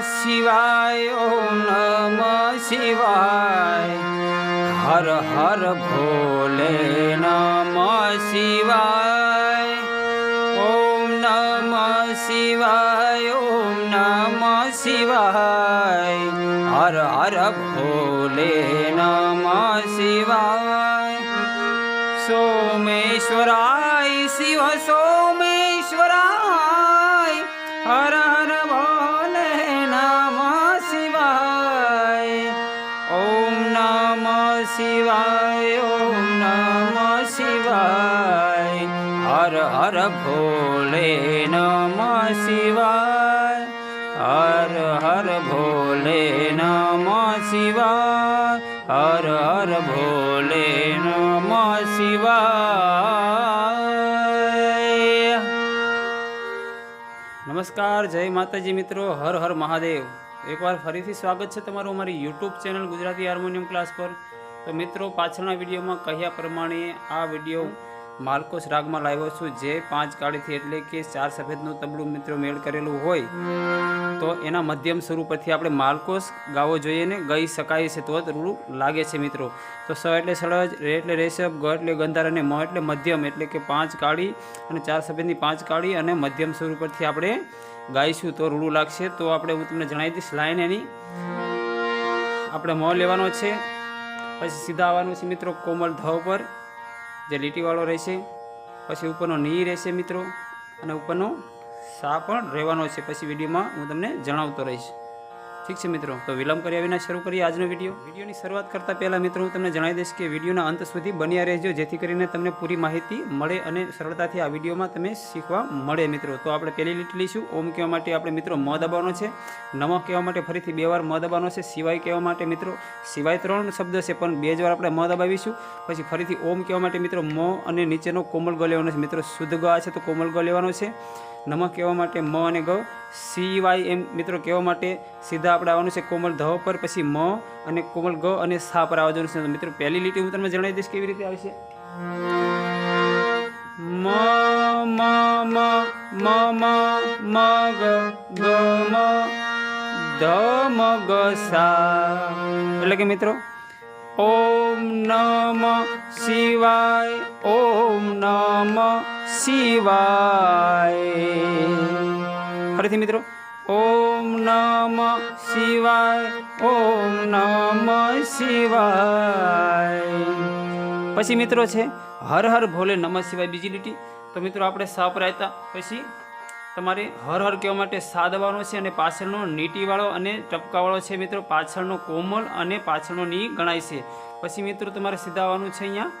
શિવાય, ઓમ નમ શિવાય. હર હર ભોલે નમ શિવાય. ઓમ નમ શિવાય, ઓમ નમ શિવાય. હર હર ભોલે નમ શિવાય. સોમેશ્વરાય શિવ સોમેશ્વરાય નમ શિવાય ઓમ નમ શિવાય હર હર ભોલે નમ શિવાય હર હર ભોલે નમ શિવાય હર હર ભોલે નમ શિવાય નમસ્કાર જય માતાજી મિત્રો હર હર મહાદેવ એકવાર ફરીથી સ્વાગત છે તમારું અમારી YouTube channel Gujarati harmonium class પર. તો મિત્રો, પાછળના વિડીયોમાં કહ્યા પ્રમાણે આ વીડિયો માલકોસ રાગમાં લાવ્યો છું. જે પાંચ કાળીથી એટલે કે ચાર સફેદનું તબલું મિત્રો મેળ કરેલું હોય, તો એના મધ્યમ સ્વરૂપથી આપણે માલકોશ ગાવો જોઈએ ને ગઈ શકાય છે તો જ રૂડું લાગે છે મિત્રો. તો સ એટલે સળજ, રે એટલે રેશબ ગ એટલે ગંધાર અને મ એટલે મધ્યમ, એટલે કે પાંચ કાળી અને ચાર સફેદની પાંચ કાળી અને મધ્યમ સ્વરૂપથી આપણે ગાઈશું તો રૂડું લાગશે. તો આપણે હું તમને જણાવી દઈશ, લાઈન એની. આપણે મ લેવાનો છે. પછી સીધા આવવાનું છે મિત્રો કોમલ ધ ઉપર. જે લીટીવાળો રહેશે, પછી ઉપરનો ની રહેશે મિત્રો, અને ઉપરનો સા પણ રહેવાનો છે. પછી વિડીયોમાં હું તમને જણાવતો રહીશ. ઠીક છે મિત્રો? તો વિલંબ કર્યા વિના શરૂ કરીએ આજનો વીડિયો. વિડીયોની શરૂઆત કરતાં પહેલાં મિત્રો, હું તમને જણાવી દઈશ કે વિડીયોના અંત સુધી બન્યા રહેજો, જેથી કરીને તમને પૂરી માહિતી મળે અને સરળતાથી આ વિડીયોમાં તમે શીખવા મળે મિત્રો. તો આપણે પહેલી લીટ લઈશું. ઓમ કહેવા માટે આપણે મિત્રો મ દબાવવાનો છે. નમઃ કહેવા માટે ફરીથી બે વાર મ દબાવવાનો છે. સિવાય કહેવા માટે મિત્રો, સિવાય ત્રણ શબ્દ છે, પણ બે જ વાર આપણે મ દબાવીશું. પછી ફરીથી ઓમ કહેવા માટે મિત્રો મ અને નીચેનો કોમલ ગ લેવાનો છે. મિત્રો, શુદ્ધ ગ છે તો કોમલ ગ લેવાનો છે. નમઃ કહેવા માટે મ અને ગ. સિવાય એમ મિત્રો કહેવા માટે સીધા આવવાનું છે કોમલ ધ પર, પછી મ અને કોમલ ગ અને સા પર આવવાનું છે મિત્રો, પહેલી લીટી હું તમને જણાવી દઈશ કેવી રીતે આવશે એટલે કે મિત્રો, ઓમ નમ શિવાય, ઓમ નમ શિવાય. ફરીથી મિત્રો, ઓમ નમ શિવાય, ઓમ નમ શિવાય. પછી મિત્રો છે, હર હર ભોલે નમ શિવાય બીજી લીટી. તો મિત્રો આપણે સા પર પછી તમારે હર હર કહેવા માટે સા છે અને પાછળનો નીટીવાળો અને ટપકાવાળો છે મિત્રો. પાછળનો કોમલ અને પાછળનો ની ગણાય છે. પછી મિત્રો તમારે સીધા આવવાનું છે અહીંયા.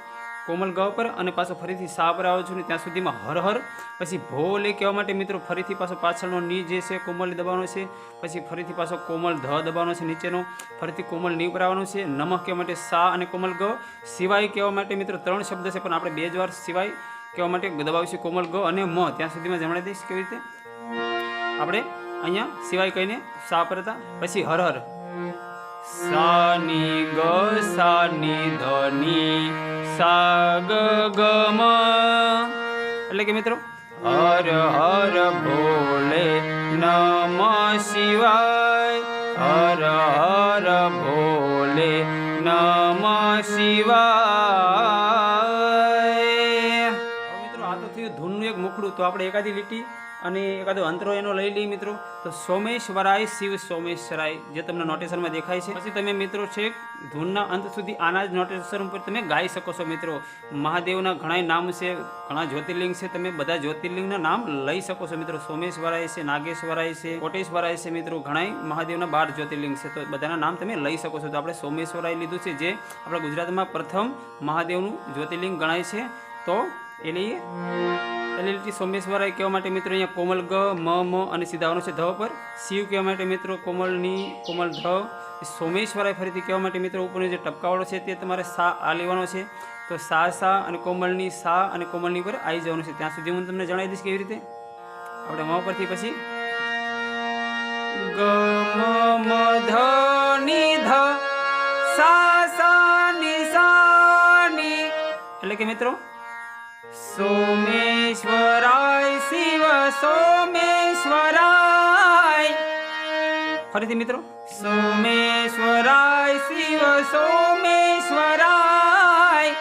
કોમલ ગ પર અને પાછો ફરીથી સા પર આવો છું ને ત્યાં સુધીમાં હર હર પછી ભોલે કહેવા માટે મિત્રો ફરીથી પાછો પાછળનો ની જે છે કોમલ દબાવવાનો છે. પછી ફરીથી પાછો કોમલ ધ દબાવવાનો છે નીચેનો. ફરીથી કોમલની ઉપર આવવાનો છે. નમઃ કહેવા માટે સા અને કોમલ ગ. સિવાય કહેવા માટે મિત્રો ત્રણ શબ્દ છે પણ આપણે બે જ વાર સિવાય કહેવા માટે દબાવીશું કોમલ ગ અને મ. ત્યાં સુધીમાં જમણા દઈશ કેવી રીતે? આપણે અહીંયા સિવાય કહીને સા પર હતા. પછી હર હર સાની ગ, સાની ધની. સા ગ ગ મ એટલે કે મિત્રો? હર હર ભોલે નમ શિવાય। હર હર ભોલે નમ શિવાય. મિત્રો આ તો થયું ધૂનનું એક મુખડું. તો આપણે એકાદી લીટી અને એકાદો અંતરો એનો લઈ લઈએ મિત્રો. તો સોમેશ્વરાય, શિવ સોમેશ્વરાય, જે તમને નોટેશનમાં દેખાય છે. પછી તમે મિત્રો છે, ધૂનના અંત સુધી આના જ નોટેશન ઉપર તમે ગાઈ શકો છો મિત્રો. મહાદેવના ઘણા નામ છે, ઘણા જ્યોતિર્લિંગ છે, તમે બધા જ્યોતિર્લિંગના નામ લઈ શકો છો મિત્રો. સોમેશ્વરાય છે, નાગેશ્વરાય છે, કોટેશ્વરાય છે મિત્રો. ઘણા મહાદેવના બાર જ્યોતિર્લિંગ છે, તો બધાના નામ તમે લઈ શકો છો. તો આપણે સોમેશ્વરાય લીધું છે, જે આપણા ગુજરાતમાં પ્રથમ મહાદેવનું જ્યોતિર્લિંગ ગણાય છે. તો એની એલિલિટી સોમેશ્વરાય કહેવા માટે મિત્રો અહીંયા કોમલ ગ, મ મ અને સીધાવાનું છે ધ પર. શિવ કહેવા માટે મિત્રો કોમલની, કોમલ ધ. સોમેશ્વરાય ફરીથી કહેવા માટે મિત્રો ઉપરનો જે ટપકાવાળો છે તે તમારે સા આ લેવાનો છે. તો સા સા અને કોમલની સા અને કોમલની પર આવી જવાનું છે. ત્યાં સુધી હું તમને જણાવી દઈશ કેવી રીતે? આપણે મ પરથી પછી ગ, મ મ, ધ, ની ધ, સા સા, ની સા, ની. એટલે કે મિત્રો સોમેશ્વરાય શિવ સોમેશ્વરાય. ફરીથી મિત્રો, સોમેશ્વરાય શિવ સોમેશ્વરાય.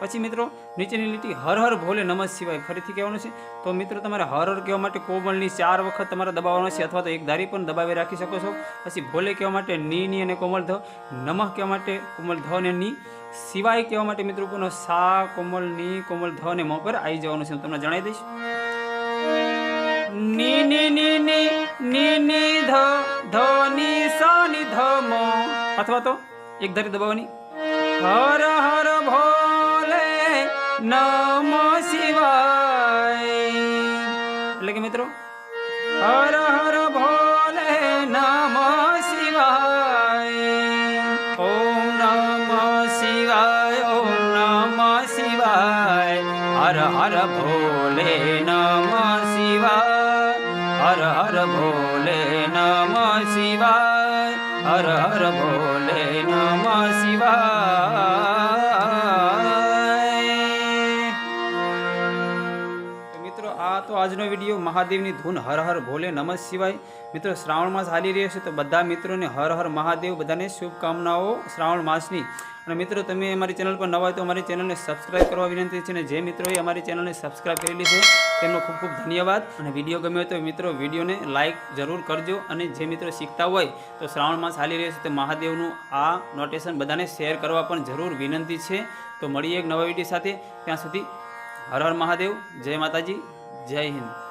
પછી મિત્રો, નીચેની લીટી હર હર ભોલે નમઃ શિવાય. ફરીથી કહેવાનું છે, તો મિત્રો તમારે હર હર કહેવા માટે કોમળની ચાર વખત તમારે દબાવવાનો છે અથવા તો એક ધારી પણ દબાવી રાખી શકો છો. પછી ભોલે કહેવા માટે ની ની અને કોમલ ધ, નમઃ કહેવા માટે કોમલ ધ અને ની. શિવાય કહેવા માટે મિત્રો કોનો સા, કોમલ, ની, કોમલ, ધ અને મ પર આવી જવાનું છે હું તમને જણાવી દઈશ. ની ની ની ની ની ની, ધ ધ, ની, સ, ની, ધ, મ. અથવા તો એક ધારી દબાવવાની. હર હર, ભોલે નમ હર હર ભોલે નમ શિવાય. હર હર ભોલે નમ શિવાય. હર હર ભોલે નમ શિવાય. આજનો વીડિયો મહાદેવની ધૂન હર હર ભોલે નમઃ શિવાય. મિત્રો, શ્રાવણ માસ હાલી રહ્યો છે તો બધા મિત્રોને હર હર મહાદેવ બધાને શુભકામનાઓ શ્રાવણ માસની. અને મિત્રો, તમે અમારી ચેનલ પર નવા તો અમારી ચેનલને સબસ્ક્રાઇબ કરવા વિનંતી છે અને જે મિત્રોએ અમારી ચેનલને સબસ્ક્રાઇબ કરેલી છે, તેમનો ખૂબ ખૂબ ધન્યવાદ. અને વીડિયો ગમ્યો તો મિત્રો, વિડીયોને લાઇક જરૂર કરજો અને જે મિત્રો શીખતા હોય તો શ્રાવણ માસ હાલી રહ્યો છે તો મહાદેવનું આ નોટેશન બધાને શેર કરવા પણ જરૂર વિનંતી છે. તો મળીએ એક નવા વીડિયો સાથે. ત્યાં સુધી હર હર મહાદેવ. જય માતાજી. જય હિન્દ